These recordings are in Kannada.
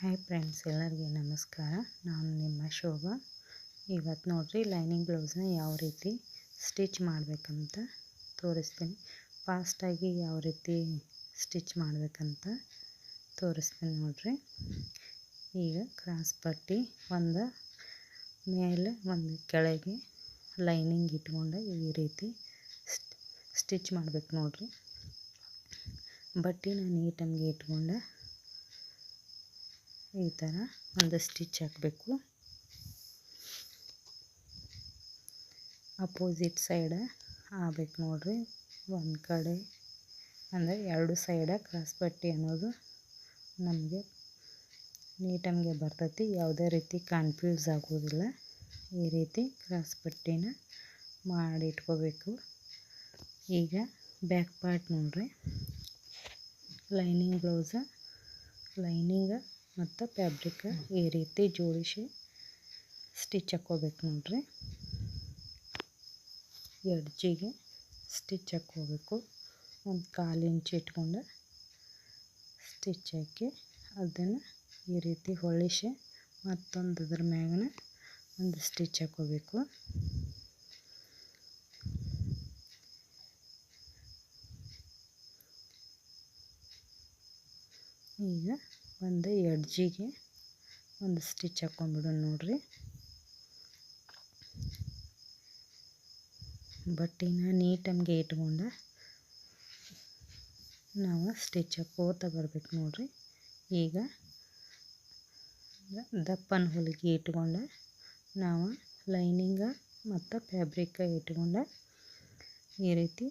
ಹಾಯ್ ಫ್ರೆಂಡ್ಸ್ ಎಲ್ಲರಿಗೆ ನಮಸ್ಕಾರ. ನಾನು ನಿಮ್ಮ ಶೋಭಾ. ಇವತ್ತು ನೋಡಿರಿ ಲೈನಿಂಗ್ ಬ್ಲೌಸ್ನ ಯಾವ ರೀತಿ ಸ್ಟಿಚ್ ಮಾಡಬೇಕಂತ ತೋರಿಸ್ತೀನಿ. ಫಾಸ್ಟಾಗಿ ಯಾವ ರೀತಿ ಸ್ಟಿಚ್ ಮಾಡಬೇಕಂತ ತೋರಿಸ್ತೀನಿ ನೋಡಿರಿ. ಈಗ ಕ್ರಾಸ್ ಪಟ್ಟಿ ಒಂದು, ಮೇಲೆ ಒಂದು ಕೆಳಗೆ ಲೈನಿಂಗ್ ಇಟ್ಕೊಂಡು ಈ ರೀತಿ ಸ್ಟಿಚ್ ಮಾಡ್ಬೇಕು ನೋಡಿರಿ. ಬಟ್ಟೆನ ನೀಟಾಗಿ ಇಟ್ಕೊಂಡು ಈ ಥರ ಒಂದು ಸ್ಟಿಚ್ ಹಾಕಬೇಕು. ಅಪೋಸಿಟ್ ಸೈಡ ಆಗ್ಬೇಕು ನೋಡ್ರಿ. ಒಂದು ಕಡೆ ಅಂದರೆ ಎರಡು ಸೈಡ ಕ್ರಾಸ್ ಪಟ್ಟಿ ಅನ್ನೋದು ನಮಗೆ ನೀಟಮ್ಗೆ ಬರ್ತೈತಿ. ಯಾವುದೇ ರೀತಿ ಕನ್ಫ್ಯೂಸ್ ಆಗೋದಿಲ್ಲ. ಈ ರೀತಿ ಕ್ರಾಸ್ ಪಟ್ಟಿನ ಮಾಡಿಟ್ಕೋಬೇಕು ಈಗ ಬ್ಯಾಕ್ ಪಾರ್ಟ್ ನೋಡ್ರಿ. ಲೈನಿಂಗ್ ಬ್ಲೌಸ ಲೈನಿಂಗ ಮತ್ತು ಫ್ಯಾಬ್ರಿಕ್ ಈ ರೀತಿ ಜೋಡಿಸಿ ಸ್ಟಿಚ್ ಹಾಕ್ಕೋಬೇಕು ನೋಡ್ರಿ. ಎಡ್ಜಿಗೆ ಸ್ಟಿಚ್ ಹಾಕ್ಕೋಬೇಕು. ಒಂದು ಕಾಲು ಇಂಚು ಇಟ್ಕೊಂಡು ಸ್ಟಿಚ್ ಹಾಕಿ ಅದನ್ನು ಈ ರೀತಿ ಹೊಳಿಸಿ ಮತ್ತೊಂದು ಅದ್ರ ಮ್ಯಾಗನ ಒಂದು ಸ್ಟಿಚ್ ಹಾಕ್ಕೋಬೇಕು. ಈಗ ಒಂದು ಎಡ್ಜಿಗೆ ಒಂದು ಸ್ಟಿಚ್ ಹಾಕ್ಕೊಂಡ್ಬಿಡೋಣ ನೋಡ್ರಿ. ಬಟ್ಟೆನ ನೀಟಂಗೆ ಇಟ್ಕೊಂಡು ನಾವು ಸ್ಟಿಚ್ ಹಾಕೋತ ಬರ್ಬೇಕು ನೋಡ್ರಿ. ಈಗ ದಪ್ಪನ ಹೊಲಿಗೆ ಇಟ್ಕೊಂಡು ನಾವು ಲೈನಿಂಗ ಮತ್ತು ಫ್ಯಾಬ್ರಿಕ್ ಇಟ್ಕೊಂಡು ಈ ರೀತಿ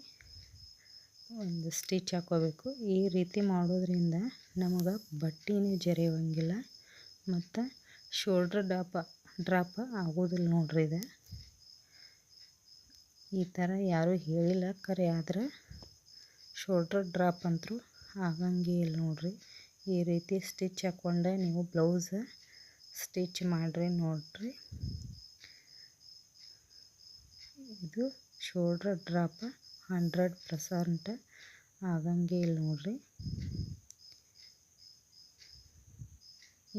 ಒಂದು ಸ್ಟಿಚ್ ಹಾಕೋಬೇಕು ಈ ರೀತಿ ಮಾಡೋದ್ರಿಂದ ನಮಗೆ ಬಟ್ಟೆನೂ ಜರಿಯೋಂಗಿಲ್ಲ ಮತ್ತು ಶೋಲ್ಡ್ರ್ ಡಾಪ ಡ್ರಾಪ ಆಗೋದಿಲ್ಲ ನೋಡ್ರಿ ಇದು. ಈ ಥರ ಯಾರೂ ಹೇಳಿಲ್ಲ ಖರೆ ಆದರೆ ಶೋಲ್ಡ್ರ್ ಡ್ರಾಪ್ ಅಂತರೂ ಆಗಂಗೆ ಇಲ್ಲ ನೋಡ್ರಿ. ಈ ರೀತಿ ಸ್ಟಿಚ್ ಹಾಕ್ಕೊಂಡೆ ನೀವು ಬ್ಲೌಸ್ ಸ್ಟಿಚ್ ಮಾಡಿರಿ ನೋಡ್ರಿ. ಇದು ಶೋಲ್ಡ್ರ್ ಡ್ರಾಪ ಹಂಡ್ರೆಡ್ ಪರ್ಸೆಂಟ್ ಆಗಂಗೆ ಇಲ್ಲ ನೋಡ್ರಿ.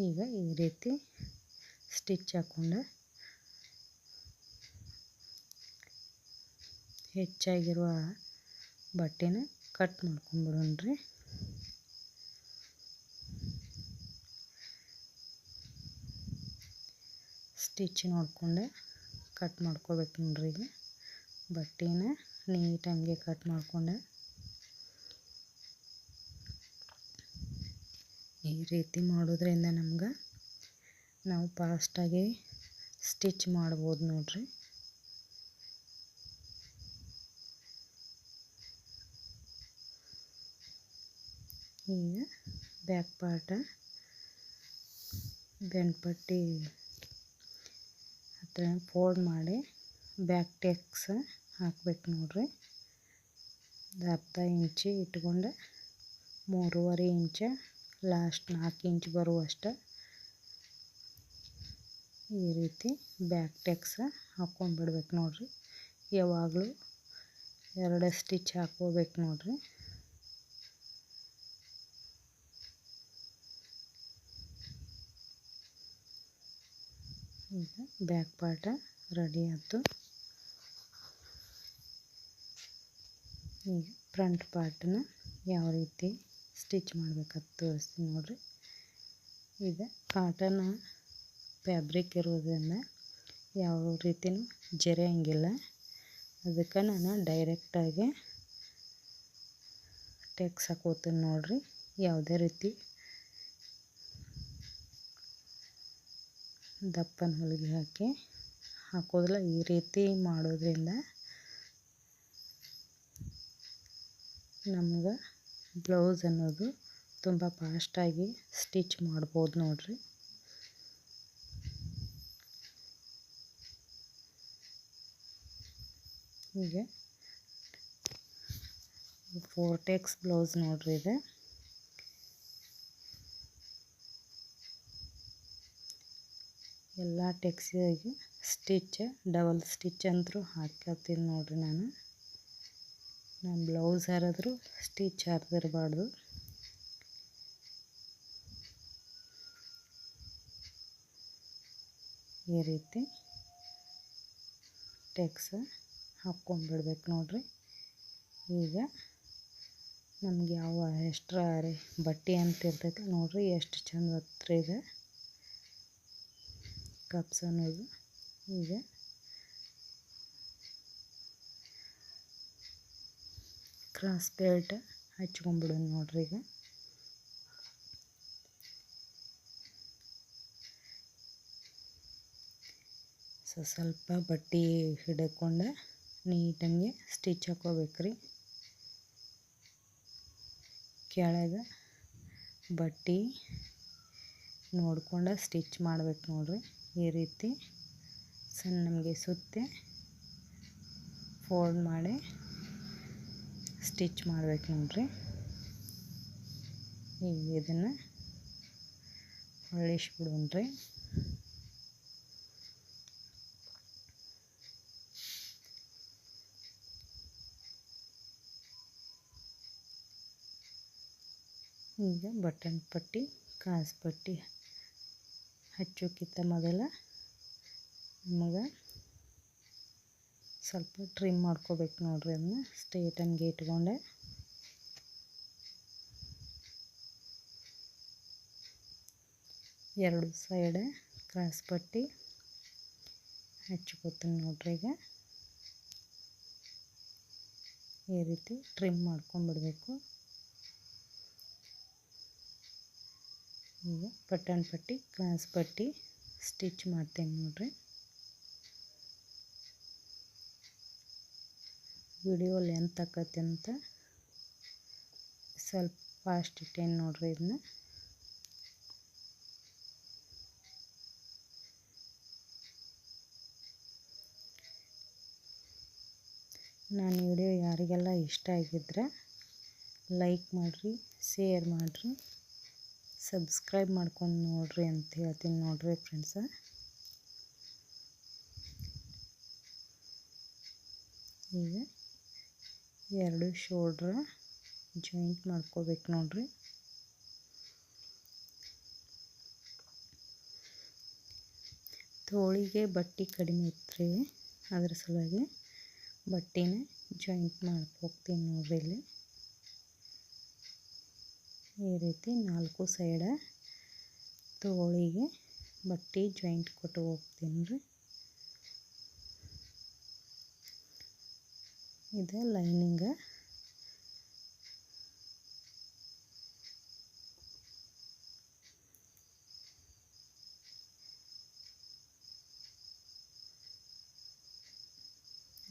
ಈಗ ಈ ರೀತಿ ಸ್ಟಿಚ್ ಹಾಕ್ಕೊಂಡು ಹೆಚ್ಚಾಗಿರುವ ಬಟ್ಟೆನ ಕಟ್ ಮಾಡ್ಕೊಂಬಿಡೋಣ್ರಿ ಸ್ಟಿಚ್ ನೋಡಿಕೊಂಡೆ ಕಟ್ ಮಾಡ್ಕೋಬೇಕು ನೋಡ್ರಿ ಈಗ ಬಟ್ಟೆನ. ನೀಟಾಗಿ ಕಟ್ ಮಾಡಿಕೊಂಡೆ. ಈ ರೀತಿ ಮಾಡೋದ್ರಿಂದ ನಮ್ಗೆ ನಾವು ಫಾಸ್ಟಾಗಿ ಸ್ಟಿಚ್ ಮಾಡ್ಬೋದು ನೋಡ್ರಿ. ಈಗ ಬ್ಯಾಕ್ ಪಾರ್ಟ ಬೆಂಡ್ಪಟ್ಟಿ ಹತ್ರ ಫೋಲ್ಡ್ ಮಾಡಿ ಬ್ಯಾಕ್ ಟೆಕ್ಸ್ ಹಾಕ್ಬೇಕು ನೋಡ್ರಿ. ಅರ್ಧ ಇಂಚು ಇಟ್ಕೊಂಡು ಮೂರುವರೆ ಇಂಚ ಲಾಸ್ಟ್ ನಾಲ್ಕು ಇಂಚ್ ಬರುವಷ್ಟು ಈ ರೀತಿ ಬ್ಯಾಕ್ ಟೆಕ್ಸ್ ಹಾಕ್ಕೊಂಡ್ಬಿಡ್ಬೇಕು ನೋಡ್ರಿ. ಯಾವಾಗಲೂ ಎರಡು ಸ್ಟಿಚ್ ಹಾಕ್ಕೋಬೇಕು ನೋಡ್ರಿ. ಈಗ ಬ್ಯಾಕ್ ಪಾರ್ಟ ರೆಡಿ ಆಯ್ತು. ಈಗ ಫ್ರಂಟ್ ಪಾರ್ಟನ್ನ ಯಾವ ರೀತಿ ಸ್ಟಿಚ್ ಮಾಡ್ಬೇಕಂತ ತೋರಿಸ್ತೀನಿ ನೋಡಿರಿ. ಇದು ಕಾಟನ್ ಫ್ಯಾಬ್ರಿಕ್ ಇರೋದ್ರಿಂದ ಯಾವ ರೀತಿನೂ ಜರಿಯಂಗಿಲ್ಲ. ಅದಕ್ಕೆ ನಾನು ಡೈರೆಕ್ಟಾಗಿ ಟೆಕ್ಸ್ ಹಾಕೋತೀನಿ ನೋಡಿರಿ. ಯಾವುದೇ ರೀತಿ ದಪ್ಪನ ಹೊಲಿಗೆ ಹಾಕಿ ಹಾಕೋದಿಲ್ಲ. ಈ ರೀತಿ ಮಾಡೋದ್ರಿಂದ ನಮ್ಗೆ ಬ್ಲೌಸ್ ಅನ್ನೋದು ತುಂಬ ಫಾಸ್ಟಾಗಿ ಸ್ಟಿಚ್ ಮಾಡ್ಬೋದು ನೋಡ್ರಿ. ಹೀಗೆ. ಫೋರ್ ಟೆಕ್ಸ್ ಬ್ಲೌಸ್ ನೋಡ್ರಿ ಇದೆ. ಎಲ್ಲ ಟೆಕ್ಸಿಗೆ ಸ್ಟಿಚ್ ಡಬಲ್ ಸ್ಟಿಚ್ ಅಂತೂ ಹಾಕ್ಕೊತೀನಿ ನೋಡ್ರಿ ನಾನು. ನಾನು ಬ್ಲೌಸ್ ಹಾರಿದ್ರು ಸ್ಟಿಚ್ ಹಾರಿದಿರಬಾರ್ದು ಈ ರೀತಿ ಟೆಕ್ಸ್ ಹಾಕ್ಕೊಂಡ್ಬಿಡ್ಬೇಕು ನೋಡ್ರಿ. ಈಗ ನಮ್ಗೆ ಯಾವ ಎಷ್ಟ್ರ ಬಟ್ಟೆ ಅಂತ ಇರ್ತೈತೆ ನೋಡ್ರಿ ಎಷ್ಟು ಚಂದ ಹತ್ರ ಇದೆ ಕಪ್ಸ್ ಅನ್ನೋದು. ಈಗ ಕ್ರಾಸ್ ಬೆಲ್ಟ್ ಹಚ್ಕೊಂಡ್ಬಿಡೋಣ ನೋಡ್ರಿ ಈಗ. ಸೊ, ಸ್ವಲ್ಪ ಬಟ್ಟೆ ಹಿಡ್ಕೊಂಡು ನೀಟಂಗೆ ಸ್ಟಿಚ್ ಹಾಕೋಬೇಕ್ರಿ. ಕೆಳಗೆ ಬಟ್ಟೆ ನೋಡ್ಕೊಂಡು ಸ್ಟಿಚ್ ಮಾಡ್ಬೇಕು ನೋಡ್ರಿ. ಈ ರೀತಿ ಸಣ್ಣ ನಮಗೆ ಸುತ್ತೆ ಫೋಲ್ಡ್ ಮಾಡಿ ಸ್ಟಿಚ್ ಮಾಡಬೇಕು ನೋಡ್ರಿ. ಈಗ ಇದನ್ನು ಹೊಳಿಸ್ಬಿಡೋಣ್ರಿ ಈಗ ಬಟನ್ ಪಟ್ಟಿ ಕಾಸು ಪಟ್ಟಿ ಹಚ್ಚೋಕ್ಕಿಂತ ಮೊದಲ ನಮಗೆ ಸ್ವಲ್ಪ ಟ್ರಿಮ್ ಮಾಡ್ಕೋಬೇಕು ನೋಡ್ರಿ ಅದನ್ನ. ಸ್ಟ್ರೇಟಂಗೆ ಇಟ್ಕೊಂಡೆ ಎರಡು ಸೈಡೆ ಕ್ರಾಸ್ ಪಟ್ಟಿ. ಹಚ್ಕೋತೀನಿ ನೋಡ್ರಿ ಈಗ. ಈ ರೀತಿ ಟ್ರಿಮ್ ಮಾಡ್ಕೊಂಡ್ಬಿಡ್ಬೇಕು. ಈಗ ಬಟನ್ ಪಟ್ಟಿ ಕ್ರಾಸ್ ಪಟ್ಟಿ ಸ್ಟಿಚ್ ಮಾಡ್ತೇನೆ ನೋಡ್ರಿ. ವಿಡಿಯೋ ಲೆಂತ್ ಆಕತಿ ಅಂತ ಸ್ವಲ್ಪ ಫಾಸ್ಟ್ ಇಟ್ಟೇನು ನೋಡ್ರಿ ಇದನ್ನ ನಾನು ವಿಡಿಯೋ ಯಾರಿಗೆಲ್ಲ ಇಷ್ಟ ಆಗಿದ್ರೆ ಲೈಕ್ ಮಾಡಿರಿ ಶೇರ್ ಮಾಡಿರಿ ಸಬ್ಸ್ಕ್ರೈಬ್ ಮಾಡ್ಕೊಂಡು ನೋಡ್ರಿ ಅಂತ ಹೇಳ್ತೀನಿ ನೋಡ್ರಿ ಫ್ರೆಂಡ್ಸ ಈಗ ಎರಡು ಶೋಲ್ಡ್ರ ಜಾಯಿಂಟ್ ಮಾಡ್ಕೋಬೇಕು ನೋಡ್ರಿ. ತೋಳಿಗೆ ಬಟ್ಟೆ ಕಡಿಮೆ ಇತ್ತು ಅದ್ರ ಸಲುವಾಗಿ ಬಟ್ಟೆನ ಜಾಯಿಂಟ್ ಮಾಡ್ಕೋಗ್ತೀನಿ ನೋಡ್ರಿ ಇಲ್ಲಿ. ಈ ರೀತಿ ನಾಲ್ಕು ಸೈಡ ತೋಳಿಗೆ ಬಟ್ಟೆ ಜಾಯಿಂಟ್ ಕೊಟ್ಟು ಹೋಗ್ತೀನಿ ರೀ. ಇದು ಲೈನಿಂಗ.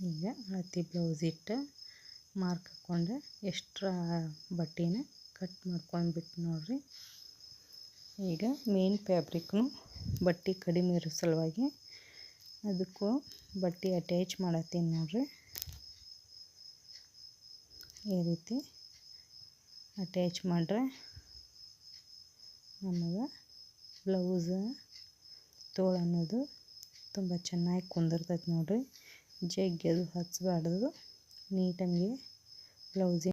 ಈಗ ಅಳತಿ ಬ್ಲೌಸ್ ಇಟ್ಟು ಮಾರ್ಕ್ ಹಾಕ್ಕೊಂಡು ಎಕ್ಸ್ಟ್ರಾ ಬಟ್ಟೆನ ಕಟ್ ಮಾಡ್ಕೊಂಡ್ಬಿಟ್ಟು ನೋಡ್ರಿ. ಈಗ ಮೇನ್ ಫ್ಯಾಬ್ರಿಕ್ನು ಬಟ್ಟೆ ಕಡಿಮೆ ಇರೋ ಸಲುವಾಗಿ ಅದಕ್ಕೂ ಬಟ್ಟೆ ಅಟ್ಯಾಚ್ ಮಾಡತ್ತೀನಿ ನೋಡ್ರಿ. ಈ ರೀತಿ ಅಟ್ಯಾಚ್ ಮಾಡ್ರೆ ನಮಗೆ ಬ್ಲೌಸ್ ತೋಳು ಅನ್ನೋದು ತುಂಬ ಚೆನ್ನಾಗಿ ಕುಂದಿರ್ತೈತೆ ನೋಡ್ರಿ. ಜಗ್ಗಿ ಅದು ಹಚ್ಚಬಾರ್ದು ನೀಟಾಗಿ ಬ್ಲೌಸಿನ